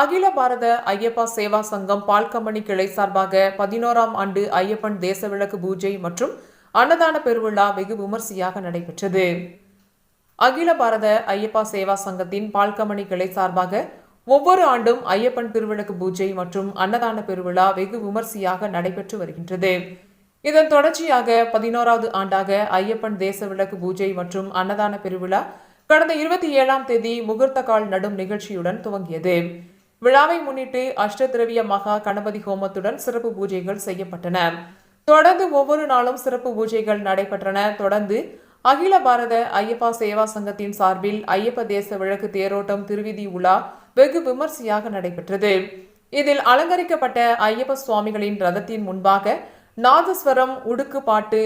அகில பாரத ஐயப்பா சேவா சங்கம் பால்கம்பனி கிளை சார்பாக பதினோராம் ஆண்டு ஐயப்பன் தேசவிளக்கு பூஜை மற்றும் அன்னதான பெருவிழா வெகு விமர்சையாக நடைபெற்றது. அகில பாரத ஐயப்பா சேவா சங்கத்தின் பால்கமணி கிளை சார்பாக ஒவ்வொரு ஆண்டும் ஐயப்பன் திருவிளக்கு பூஜை மற்றும் அன்னதான பெருவிழா வெகு விமர்சையாக நடைபெற்று வருகின்றது. இதன் தொடர்ச்சியாக பதினோராவது ஆண்டாக ஐயப்பன் தேச விளக்கு பூஜை மற்றும் அன்னதான பெருவிழா கடந்த இருபத்தி ஏழாம் தேதி முகூர்த்த கால் நடும் நிகழ்ச்சியுடன் துவங்கியது. விழாவை முன்னிட்டு அஷ்டதிரவிய மகா கணபதி ஹோமத்துடன் சிறப்பு பூஜைகள் செய்யப்பட்டன. தொடர்ந்து ஒவ்வொரு நாளும் சிறப்பு பூஜைகள் நடைபெற்றன. தொடர்ந்து அகில பாரத ஐயப்பா சேவா சங்கத்தின் சார்பில் ஐயப்ப தேச விளக்கு தேரோட்டம் திருவிதி உலா வெகு விமர்சையாக நடைபெற்றது. இதில் அலங்கரிக்கப்பட்ட ஐயப்ப சுவாமிகளின் ரதத்தின் முன்பாக நாதஸ்வரம் உடுக்கு பாட்டு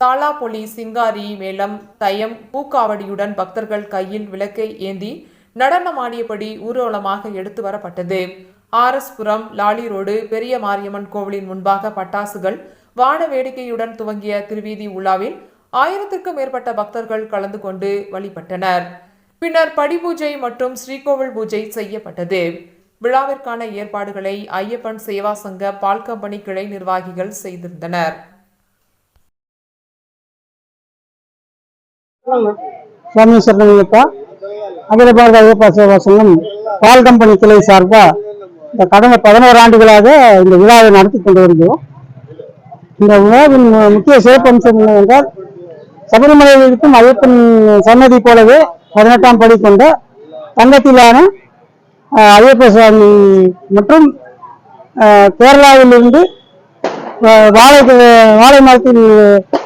தாளாப்பொலி சிங்காரி மேளம் தயம் பூக்காவடியுடன் பக்தர்கள் கையில் விளக்கை ஏந்தி நடனமாடியபடி ஊர்வலமாக எடுத்து வரப்பட்டது ஆர்எஸ்புரம் லாலி ரோடு பெரிய மாரியம்மன் கோவிலின் முன்பாக பட்டாசுகள் வான வேடிக்கையுடன் துவங்கிய திருவீதி உலாவில் ஆயிரத்திற்கும் மேற்பட்ட பக்தர்கள் கலந்து கொண்டு வழிபட்டனர் பின்னர் படிபூஜை மற்றும் ஸ்ரீகோவில் பூஜை செய்யப்பட்டது விழாவிற்கான ஏற்பாடுகளை ஐயப்பன் சேவா சங்க பால் கம்பெனி கிளை நிர்வாகிகள் செய்திருந்தனர் சுவாமி சரணங்கப்பா அகில பாரத ஐயப்பா சேவா சங்கம் பால் கம்பெனி கிளை சார்பாக இந்த கடந்த பதினோரு ஆண்டுகளாக இந்த விழாவை நடத்தி கொண்டு வருகிறோம் இந்த விழாவின் முக்கிய சிறப்பம்சம் என்னவென்றால் சபரிமலையில் இருக்கும் ஐயப்பன் சன்னதி போலவே பதினெட்டாம் படி கொண்ட தங்கத்திலான ஐயப்ப சுவாமி மற்றும் கேரளாவிலிருந்து வாழை வாழை மரத்தில்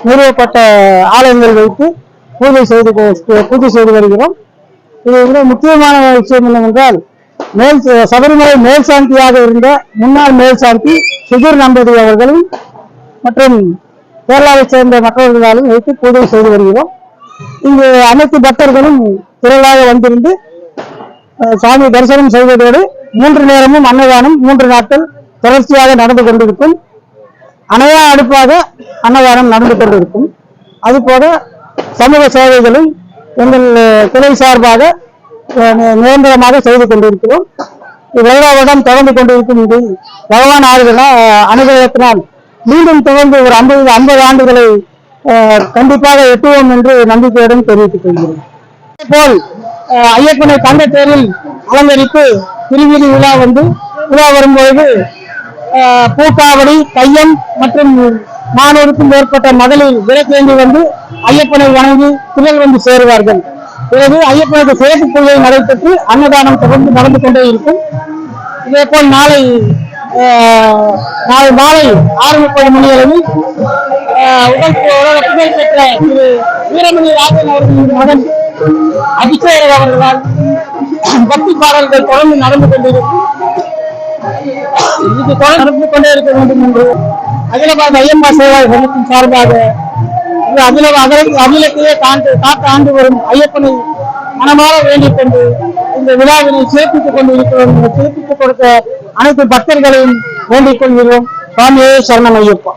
நிறுவப்பட்ட ஆலயங்கள் வைத்து பூஜை செய்து கொ- பூஜை செய்து வருகிறோம். இதை விட முக்கியமான விஷயம் என்னவென்றால் மேல் சபரிமலை மேல் சாந்தியாக இருந்த முன்னாள் மேல் சாந்தி சுதீர் நம்பதி அவர்களும் மற்றும் கேரளாவை சேர்ந்த மற்றவர்களாலும் வைத்து பூஜை செய்து வருகிறோம். இங்கு அனைத்து பக்தர்களும் திரளாக வந்திருந்து சாமி தரிசனம் செய்வதோடு மூன்று நேரமும் அன்னதானம் மூன்று நாட்கள் தொடர்ச்சியாக நடந்து கொண்டிருக்கும். அணையா அடுப்பாக அன்னதானம் நடந்து கொண்டிருக்கும். அதுபோல சமூக சேவைகளும் எங்கள் துறை சார்பாக நிரந்தரமாக செய்து கொண்டிருக்கிறோம். இவ்விழாவுடன் தொடர்ந்து கொண்டிருக்கும் இது பகவான் ஆறுகள அனுகிரகத்தினால் மீண்டும் தொடர்ந்து ஒரு ஐம்பது ஐம்பது ஆண்டுகளை கண்டிப்பாக எட்டுவோம் என்று நம்பிக்கையுடன் தெரிவித்துக் கொள்கிறேன் போல் ஐயப்பனை தங்க தேரில் அலங்கரித்து திருவிதி விழா வந்து விழா வரும்பொழுது பூக்காவடி கையம் மற்றும் நானூறுக்கும் மேற்பட்ட மகளிர் விலக்கேந்தி வந்து ஐயப்பனை வணங்கி திரள் வந்து சேருவார்கள். பிறகு ஐயப்பனுக்கு சிறப்பு பூஜை நடைபெற்று அன்னதானம் தொடர்ந்து நடந்து கொண்டே இருக்கும். இதே போல் நாளை நாளை மாலை ஆறு முப்பது மணி அளவில் உடல் உலக புகழ் பெற்ற திரு வீரமணி ராஜன் அவர்களின் மகன் அபிஷேகர் அவர்களால் பக்தி பாடல்கள் தொடர்ந்து நடந்து கொண்டிருக்கும். இது தொடர்ந்து நடந்து கொண்டே இருக்க வேண்டும் என்று அகிலபாத் ஐயம்மா சேவா சங்கத்தின் சார்பாக அகில அகிலத்தையே தாண்டு காத்து ஆண்டு வரும் ஐயப்பனை மனமாற வேண்டிக் கொண்டு இந்த விழாவினை சிறப்பித்துக் கொண்டு இருக்கிறோம் இந்த சிறப்பித்துக் கொடுத்த அனைத்து பக்தர்களையும் வேண்டிக் கொள்கிறோம். சுவாமியே சரணம் ஐயப்பா.